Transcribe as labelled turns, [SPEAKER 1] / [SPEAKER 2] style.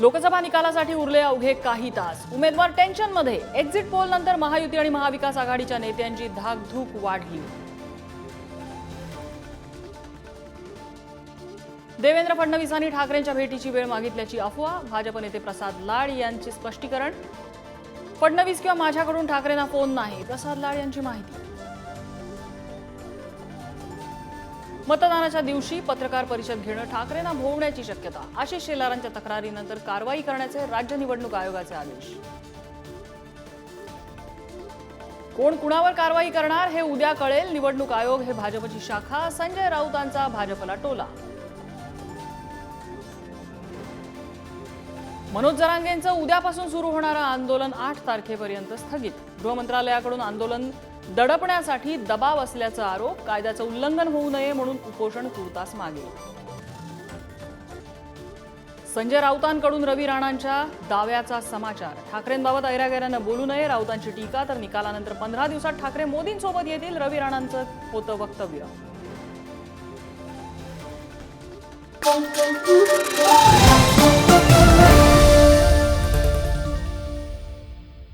[SPEAKER 1] लोकसभा निकालासाठी उरले अवघे काही तास. उमेदवार टेन्शनमध्ये. एक्झिट पोल नंतर महायुती आणि महाविकास आघाडीच्या नेत्यांची धाकधूक वाढली. देवेंद्र फडणवीसांनी ठाकरेंच्या भेटीची वेळ मागितल्याची अफवा भाजप नेते प्रसाद लाड यांचे स्पष्टीकरण. फडणवीस किंवा माझ्याकडून ठाकरेंना फोन नाही प्रसाद लाड यांची माहिती. मतदानाच्या दिवशी पत्रकार परिषद घेणं ठाकरेंना भोवण्याची शक्यता आशिष शेलारांच्या तक्रारीनंतर कारवाई करण्याचे राज्य निवडणूक आयोगाचे आदेश. कोण कुणावर कारवाई करणार हे उद्या कळेल. निवडणूक आयोग हे भाजपची शाखा. संजय राऊतांचा भाजपला टोला. मनोज जरांगेंचं उद्यापासून सुरू होणारं आंदोलन आठ तारखेपर्यंत स्थगित. गृहमंत्रालयाकडून आंदोलन दडपण्यासाठी दबाव असल्याचा आरोप कायद्याचं उल्लंघन होऊ नये म्हणून उपोषण तुर्तास मागे. संजय राऊतांकडून रवी राणांच्या दाव्याचा समाचार. ठाकरेंबाबत ऐरागैऱ्यानं बोलू नये राऊतांची टीका तर निकालानंतर पंधरा दिवसात ठाकरे मोदींसोबत येतील रवी राणांचं होतं वक्तव्य.